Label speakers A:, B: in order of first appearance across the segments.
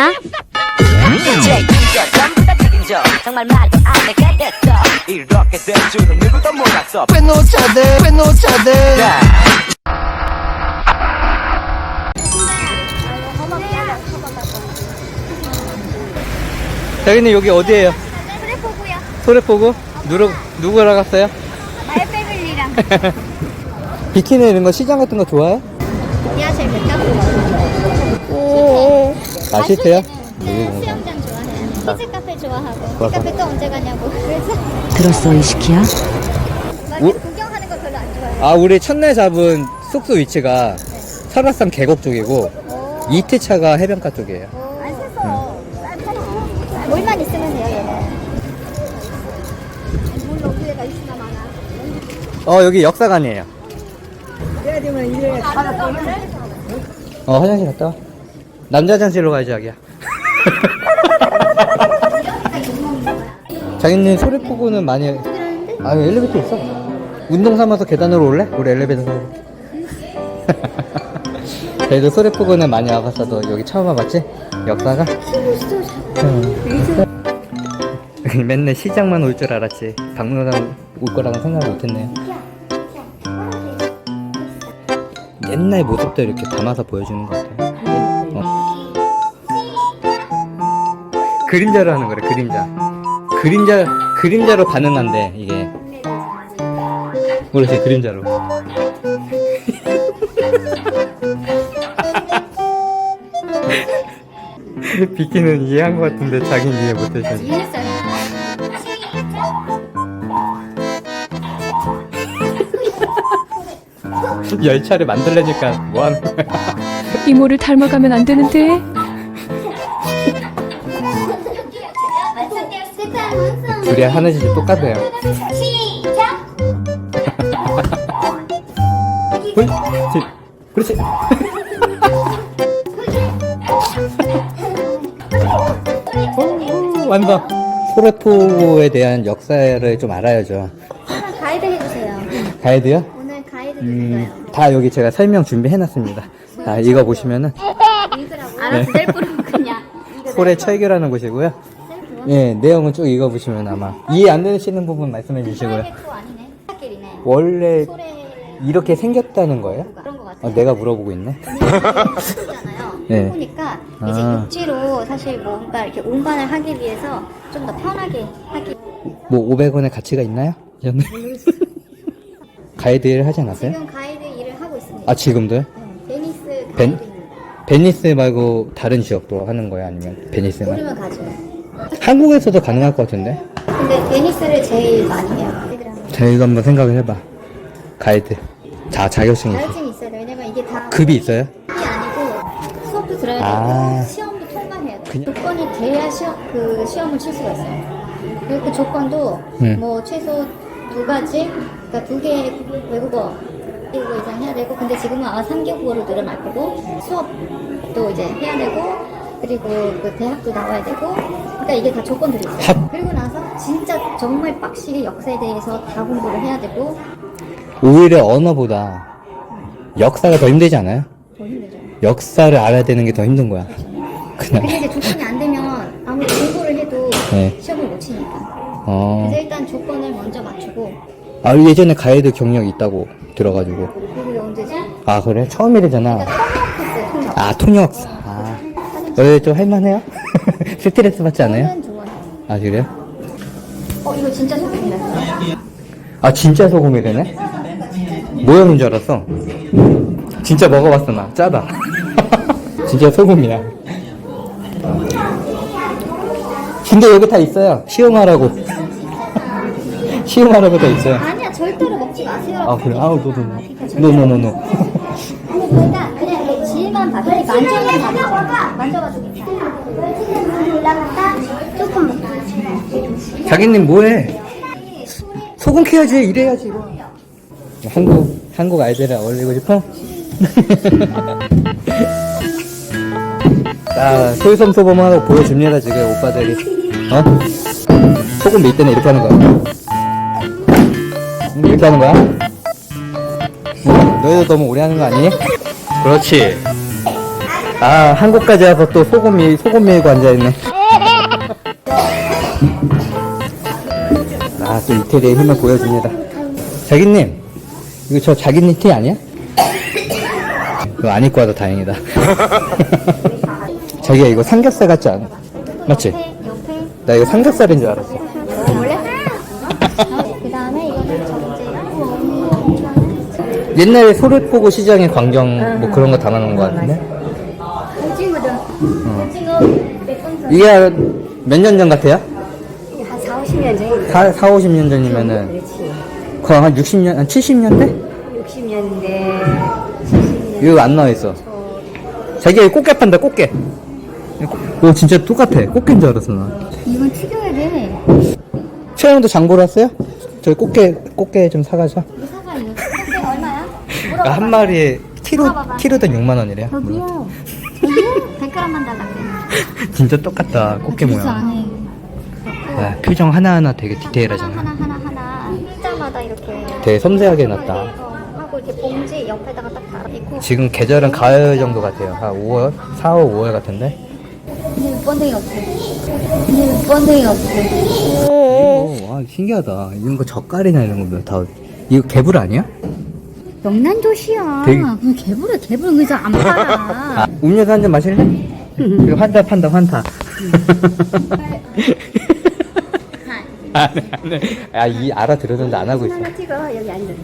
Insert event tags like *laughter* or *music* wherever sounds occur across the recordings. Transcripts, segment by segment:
A: 지었나?
B: 이제 이거 전부 다 책임져 정말 말도 안 되겠어 이렇게 될 줄은 누구도 몰랐어
C: 빼놓자대 빼놓자대
D: 자기는 여기 어디예요?
A: 보고요.
D: 소래포구? 누구, 누구랑 갔어요?
A: 알패밀리랑 *laughs*
D: 비키니 이런 거 시장 같은 거 좋아해? 아, 싫대요?
A: 네, 수영장 좋아해요. 키즈 카페 좋아하고. 키즈 카페 또 언제 가냐고. 그래서
E: 들었어 이 시키야?
A: 막
D: 우-
A: 구경하는 거 별로 안 좋아해요.
D: 아, 우리 첫날 잡은 숙소 위치가 설악산 계곡 쪽이고, 이태차가 해변가 쪽이에요.
A: 안 세서 물만 있으면 돼요 얘는. 물 어디에가 있으나 마나.
D: 어, 여기 역사관이에요. 어, 화장실 갔다 와. 남자 화장실로 가야지, 자기야. 자기님 소래포구는 많이, 아, 엘리베이터 있어. 운동 삼아서 계단으로 올래? 우리 엘리베이터 타고. *laughs* 저희도 소래포구는 많이 와봤어도 여기 처음 와봤지? 역사가? 응. *laughs* 맨날 시장만 올 줄 알았지. 박물관 올 거라고 생각 못 했네요. 옛날 모습도 이렇게 담아서 보여주는 것 같아요. 그림자로 하는 거래, 그림자. 그림자, 그림자로 반응한대, 이게. 모르지, 그림자로. *laughs* 비키는 이해한 것 같은데 자기는 이해 못했어. *laughs* 열차를 만들려니까 뭐 하는 거야.
E: 이모를 닮아가면 안 되는데
D: 둘이 하는 짓이 똑같아요.
A: 시작.
D: 그렇지. 그렇지. *laughs* 오, 완성. 소래포구에 대한 역사를 좀 알아야죠.
A: 오늘 가이드 해주세요.
D: 가이드요?
A: 오늘 가이드
D: 음,
A: 해주세요.
D: 다 여기 제가 설명 준비해놨습니다. 자, 이거 보시면은
A: 알아서 셀프로 그냥. *laughs*
D: 소래 철교라는 곳이고요. 예, 내용은 쭉 읽어보시면 아마 이해 안 되시는 부분 말씀해 주시고요.
A: 또 아니네. 길이네.
D: 원래
A: 소래
D: 이렇게 생겼다는 거예요?
A: 그런 것 같아요.
D: 어, 내가 물어보고 있네.
A: 잖아요.
D: 네.
A: 해보니까 *laughs* 이제
D: 아.
A: 육지로 사실 뭔가 이렇게 운반을 하기 위해서 좀 더 편하게 하기.
D: 뭐 500원의 가치가 있나요? 저는 가이드 일 하지 않았어요?
A: 지금 가이드 일을 하고 있습니다.
D: 아 지금도요?
A: 네, 베니스
D: 벤?
A: 가이드입니다.
D: 베니스 말고 다른 지역도 하는 거예요? 아니면 베니스만?
A: 모르면 가죠.
D: 한국에서도 가능할 것 같은데?
A: 근데 베니스를 제일 많이 해요.
D: 저희가 한번 생각을 해봐. 가이드. 자 자격증이 있어.
A: 자격증이 있어야 돼. 왜냐면 이게 다
D: 급이 있어요?
A: 급이 아니고 수업도 들어야 되고
D: 아.
A: 시험도 통과해야 돼.
D: 그냥-
A: 조건이 돼야 시험 그 시험을 칠 수가 있어요. 그리고 그 조건도
D: 음.
A: 뭐 최소 두 가지, 그러니까 두 개의 외국어 외국어 이상 해야 되고, 근데 지금은 아마 3개국어로 늘어날 거고 수업도 이제 해야 되고. 그리고 그 대학도 나와야 되고, 그러니까 이게 다 조건들이 있어요.
D: 합-
A: 그리고 나서 진짜 정말 빡시게 역사에 대해서 다 공부를 해야 되고,
D: 오히려 언어보다 역사가 더 힘들지 않아요?
A: 더 힘들죠.
D: 역사를 알아야 되는 게 더 힘든 거야. 그냥.
A: 근데 이제 조건이 안 되면 아무리 공부를 해도
D: 네.
A: 시험을 못 치니까.
D: 어.
A: 그래서 일단 조건을 먼저 맞추고
D: 아 예전에 가이드 경력 있다고 들어가지고.
A: 그게 언제지?
D: 아 그래? 처음이래잖아.
A: 그러니까 통역 했어요 통역.
D: 아 통역. 아. 원래 좀 할만해요? *laughs* 스트레스 받지 않아요?
A: 아
D: 그래요?
A: 어 이거 진짜 소금이다.
D: 아 진짜 소금이 되네? 모형인 줄 알았어. 진짜 먹어봤어 나 짜다. *laughs* 진짜 소금이야. 근데 여기 다 있어요. 시음하라고. *laughs* 시음하라고 다 있어요.
A: 아니야 절대로 먹지 마세요.
D: 아 그래? 아우 노노 노 노노노.
A: 아니 그러니까 그냥 이렇게 질만 봐도 만져만 봐도 만져봐도 괜찮아. 올라갔다 조금 먹고.
D: 자기님 뭐해? 소금 캐야지 이래야지 이거. 한국 한국 아이들에 어울리고 싶어? *laughs* 자 솔선소범하고 보여줍니다 지금 오빠들이 어? 소금 밀 때는 이렇게 하는 거야 음, 이렇게 하는 거야? 응? 너희도 너무 오래 하는 거 아니니? 그렇지 아 한국까지 와서 또 소금 밀 소금 밀고 앉아 있네. 아 또 이태리의 힘을 보여줍니다. 자기님 이거 저 자기님 티 아니야? 이거 안 입고 와도 다행이다. *laughs* 자기야 이거 삼겹살 같지 않아? 맞지? 나 이거 삼겹살인 줄 알았어. 옛날에 소래포구 시장의 광경 뭐 그런 거 담아놓은 거 같은데?
A: 오징어도 오징어 몇번
D: 이게 몇 년 전 같아요?
A: 한 4, 50년 전에
D: 4, 4 50년 전이면은
A: 그렇지
D: 거의 한 60년, 한 70년대?
A: 60년대 70년
D: 이거 안 나와 있어. 자기가 이거 꽃게 판다, 꽃게. 이거 진짜 똑같아. 꽃게인 줄 알았어, 나.
A: 이건 튀겨야 돼
D: 최영도 장 보러 왔어요? 저희 꽃게, 꽃게 좀 사가자.
A: 이거 사가 이거 근데 얼마야?
D: 한 마리에 키로, 키로당 6만 원이래요.
A: 저기요 저기요 100g만 달라 그래
D: 진짜 똑같다, 꽃게
A: 그래서
D: 모양.
A: 안에
D: 아, 표정 하나하나 되게 디테일하잖아.
A: 하나 하나 하나 일자마다 이렇게
D: 되게 섬세하게 해놨다.
A: 어, 하고 이렇게 봉지 옆에다가 딱 달아있고
D: 지금 계절은 가을 정도 같아요. 한 5월? 4월, 5월 같은데?
A: 근데 번데기 없어 근데 번데기 없어
D: 오, 와, 신기하다. 이런 거 젓갈이나 이런 거 다. 이거 개불 아니야?
A: 명란젓이야
D: 되게-
A: 그 개불에 개불 그저 안 팔아
D: 아, *laughs* 음료수 한 잔 마실래? 이거 환타 판다, 환타. 안 해, 안 해. 아, 이 알아들었는데 안 하고 있어.
A: 찍어 여기 앉아서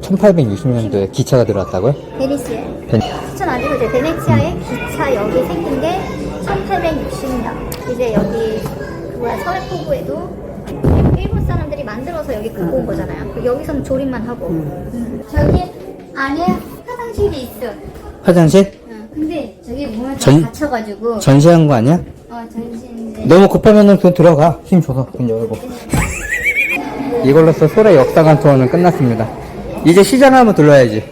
D: 1860년도에 *laughs* 기차가 들어왔다고요?
A: 베니스에
D: 벤-
A: 추천 아니고 이제 베네치아에 기차역이 생긴 게 1860년 이제 여기 그 뭐야 서해포구에도 일본 사람들이 만들어서 여기 갖고 온 거잖아요 그 여기서는 조립만 하고 음. 저기 안에 화장실이 있어
D: 화장실?
A: 응. 근데 저기 문을 다
D: 전-
A: 닫혀가지고
D: 전시한 거 아니야?
A: 어 전신인데
D: 너무 급하면은 그냥 들어가. 힘 줘서 문 열고. *laughs* 이걸로써 소래 역사관 투어는 끝났습니다. 이제 시장 한번 둘러야지.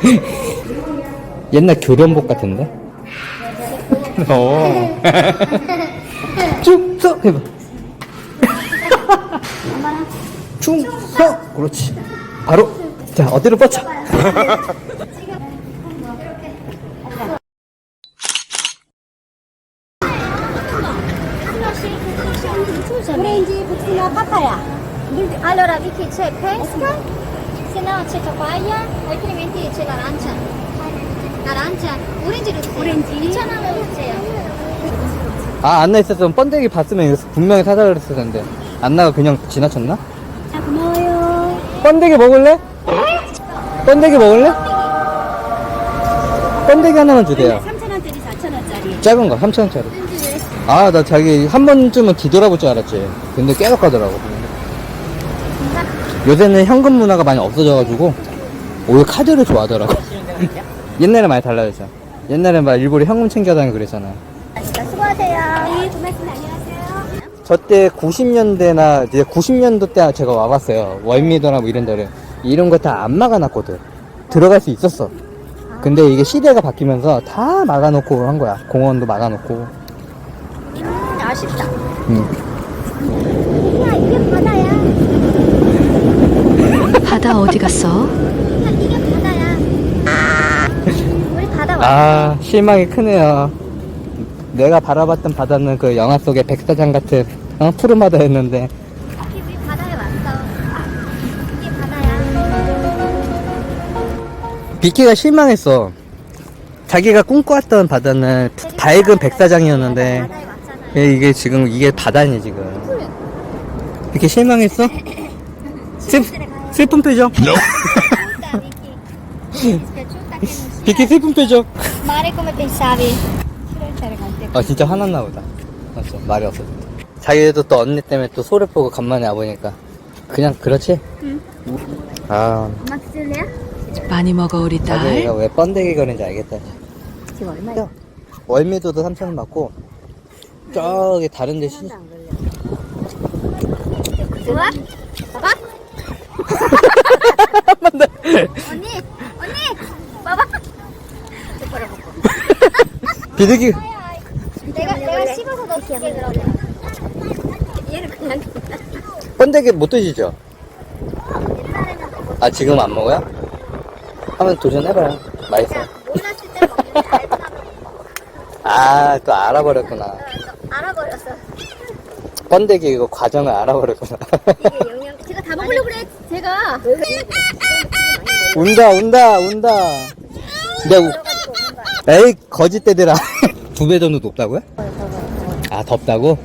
D: *laughs* 옛날 교련복 같은데? *laughs* 어. 충성 해봐. 충성. 그렇지. 바로 자 어디로 뻗쳐.
A: Prendi cucina papaya. Allora Vicky c'è pesca, se no c'è papaya, altrimenti c'è l'arancia. Arancia, 오렌지로 주세요. 오렌지. 2,000원으로 주세요.
D: 아 안나 있었으면 번데기 봤으면 분명히 사자 그랬을 텐데 안나가 그냥 지나쳤나?
A: 고마워요.
D: 번데기 먹을래? 번데기 먹을래? 번데기 하나만 주세요.
A: 3,000원짜리, 4,000원짜리.
D: 작은 거 3천원짜리. 아 나 자기 한 번쯤은 뒤돌아볼 줄 알았지. 근데 깨닫 가더라고. 요새는 현금 문화가 많이 없어져가지고 오히려 카드를 좋아하더라고. *laughs* 옛날에 많이 달라졌어. 옛날에 막 일부러 현금 챙겨다니고 그랬잖아.
A: 수고하세요. 네, 고맙습니다.
D: 저때 90년대나 이제 90년도 때 제가 와봤어요. 월미도나 뭐 이런 데를. 이런 거 다 안 막아놨거든. 들어갈 수 있었어. 근데 이게 시대가 바뀌면서 다 막아놓고 한 거야. 공원도 막아놓고.
A: 음, 아쉽다.
D: 응.
A: 야, 이게 바다야. *laughs*
E: 바다 어디 갔어?
A: 야, 이게 바다야. *laughs* 우리 바다 왔어.
D: 아, 실망이 크네요. 내가 바라봤던 바다는 그 영화 속의 백사장 같은 어? 푸른 바다였는데
A: 여기 우리 바다에 왔어. 이게 바다야.
D: 비키가 실망했어. 자기가 꿈꿔왔던 바다는 밝은 백사장이었는데
A: 바다에 왔잖아.
D: 예, 이게 지금 이게 바다니 지금. 비키 실망했어? 슬, 슬픈 표정.
A: Chuta, *laughs* Vicky.
D: 슬픈 표정.
A: Mare come pensavi.
D: 아 진짜 화났나 보다. 맞죠. 말이 없어. 자기도 또 언니 때문에 또 소리 보고 간만에 와보니까 그냥 그렇지. 아.
A: 엄마 드실래요?
E: 많이 먹어 우리
D: 자기가
E: 딸.
D: 왜 번데기 거리는지 알겠다.
A: 지금 얼마야?
D: 월미도도 3,000원 받고 저기 다른 데 시...
A: 좋아? 봐봐. *laughs* 언니, 언니, 봐봐. 똑바로 보고.
D: 비둘기
A: 내가 내가 씹어서 넣을게 그러면. 얘는 그냥
D: 번데기 못 드시죠? 아 지금 안 먹어요? 한번 도전해봐요. 맛있어.
A: 몰랐을 때 먹는데 알고 나면
D: 아, 또 알아버렸구나.
A: 알아버렸어.
D: 번데기 이거 과정을 알아버렸구나.
A: 이게 영양. 제가 다 먹으려고 그래. 제가.
D: 운다, 운다, 운다. 우- 에이, 거짓대들아. *laughs* 두 배 정도 높다고요? 아, 덥다고?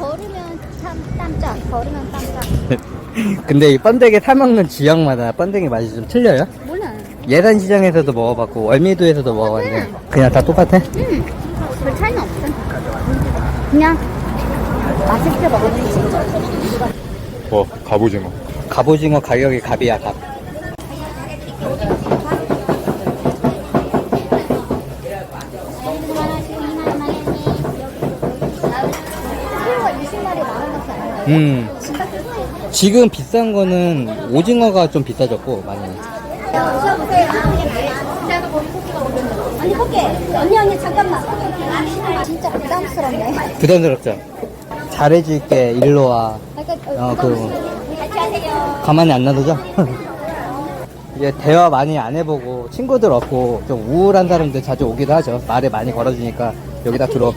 A: 걸으면 참 땀짜. 걸으면 땀짜. *laughs*
D: 근데 이 번데기 사먹는 지역마다 번데기 맛이 좀 틀려요?
A: 몰라.
D: 예산시장에서도 먹어봤고, 월미도에서도 먹어봤는데, 그냥 다 똑같아?
A: 별 차이는 없어. 그냥 맛있게 먹으면 진짜.
F: 어, 갑오징어.
D: 갑오징어 가격이 갑이야, 갑.
A: 새우가 20마리 만 원밖에 안 나요.
D: 음. 지금 비싼 거는 오징어가 좀 비싸졌고, 많이.
A: 언니, 언니, 잠깐만. 진짜 부담스럽네.
D: 부담스럽죠? 잘해줄게, 일로 와. 어, 그. 가만히 안 놔두죠? *laughs* 이게 대화 많이 안 해보고 친구들 없고 좀 우울한 사람들 자주 오기도 하죠. 말을 많이 걸어주니까 여기다 *laughs* 들어.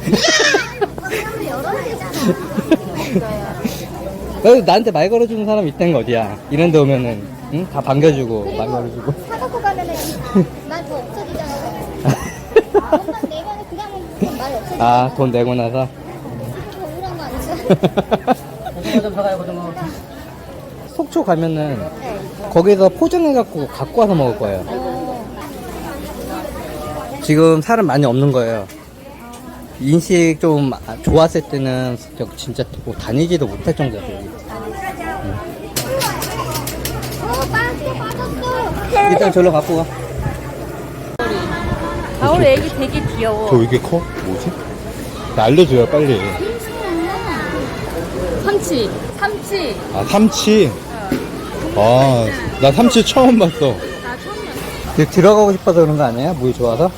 D: 나한테 말 걸어주는 사람 있다는 거 어디야? 이런 데 오면은 응? 다 반겨주고 말 걸어주고.
A: 사갖고 가면은 *laughs* 말더 없어지잖아. *laughs* 돈만 내면은 그냥 말 없어지잖아.
D: 아 돈 내고 나서.
A: 우울한 거 아니죠?
D: 속초 가면은 거기서 포장해갖고 갖고 와서 먹을 거예요. 지금 사람 많이 없는 거예요. 인식 좀 좋았을 때는 진짜 뭐 다니지도 못할 정도였어요.
A: 빠졌어.
D: 일단 절로 갖고 가.
G: 가을 애기 되게 귀여워.
F: 저 이게 커? 뭐지? 나 알려줘요, 빨리.
G: 삼치, 삼치.
F: 아, 삼치? 아, 나 삼치 처음 봤어.
D: 이제 들어가고 싶어서 그런 거 아니에요? 물이 좋아서?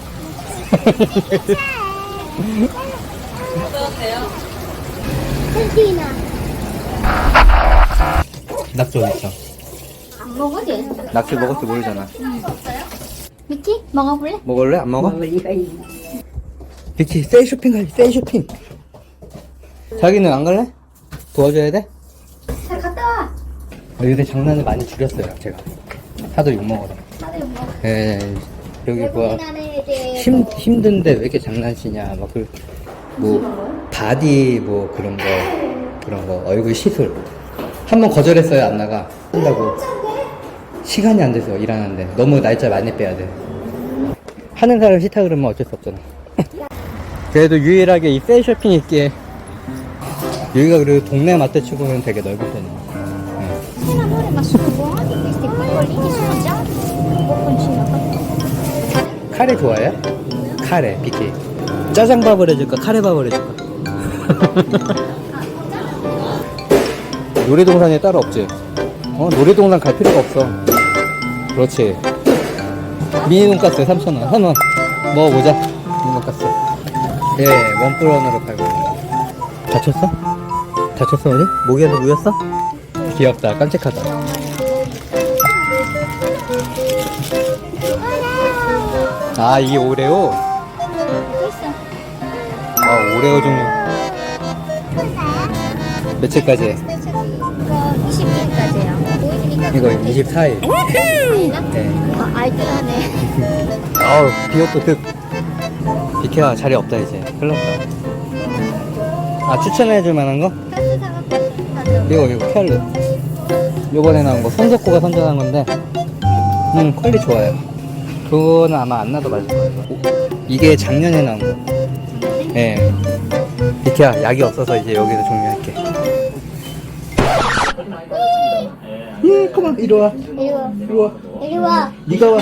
D: *laughs* 낙지 어디 있어?
A: 안 먹어지?
D: 낙지 먹을 줄 모르잖아.
A: 미키? 먹어볼래?
D: 먹을래? 안 먹어? 비키, 세일 쇼핑 가야지, 세일 쇼핑. 자기는 안 갈래? 도와줘야 돼?
A: 잘 갔다 와.
D: 어, 요새 장난을 많이 줄였어요, 제가. 하도 욕먹어서.
A: 다들 먹어.
D: 예, 여기 뭐야.
A: 외국인하는 이제
D: 힘, 힘든데 왜 이렇게 장난치냐. 막 그, 뭐, 바디 뭐 그런 거, 그런 거, 얼굴 시술. 한 번 거절했어요, 안 나가. 한다고. 시간이 안 돼서 일하는데. 너무 날짜 많이 빼야 돼. 하는 사람 싫다 그러면 어쩔 수 없잖아. *laughs* 그래도 유일하게 이 세일 쇼핑 있기에. 여기가 그래도 동네 마트 치고는 되게 넓은 편이야.
A: Sino
D: 카레 좋아해요? 카레, 비키. 짜장밥을 해줄까? 카레밥을 해줄까? 놀이동산에 따로 없지? 어, 놀이동산 갈 필요가 없어. 그렇지. 미니 돈가스 3,000원. 1,000원. 먹어보자. 미니 돈가스. 예, 원플원으로 팔고. 다쳤어? 다쳤어, 어디? 목에서 누였어? 귀엽다. 깜찍하다. 아, 이게 오레오? 아, 오레오 종류. 며칠까지 해?
A: 이거 20일까지예요. 보여주니까
D: 이거 24일. 네.
A: 아, *laughs* 알뜰하네.
D: 아우, 비옷도 득. 비켜야 자리 없다, 이제. 큰일 났다. 아, 추천해줄 만한 거?
A: 가죠.
D: 이거, 이거, 켈르. 요번에 나온 거, 손석구가 선전한 건데, 음, 퀄리 좋아요. 그거는 아마 안 나도 맞을 거예요. 오, 이게 작년에 나온 거. 예. 비키야, 약이 없어서 이제 여기서 종료할게. 예, 그만, 이리 와.
A: 이리 와.
D: 이리 와.
A: 이리 와.
D: 니가 와.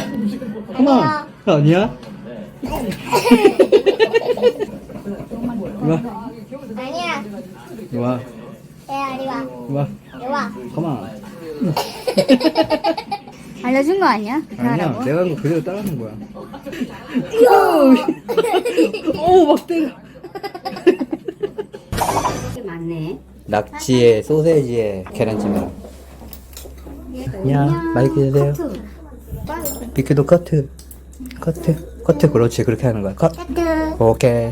D: 그만. 아니야? 이리 와. *laughs*
A: 아니야.
D: 이리 와.
A: 야, 이리 와.
D: 이리 와.
A: 이리 와.
D: 그만. *laughs* *laughs*
A: 알려준 거 아니야?
D: 아니야, 내가 한 거 그대로 따라하는 거야. 오, *laughs* 막 때려. *laughs*
G: 많네.
D: 낙지에 소세지에 계란찜이랑. 야, 맛있게 드세요. 비키도 커트. 커트. 커트. 그렇지. 그렇게 하는 거야. 컷. 오케이.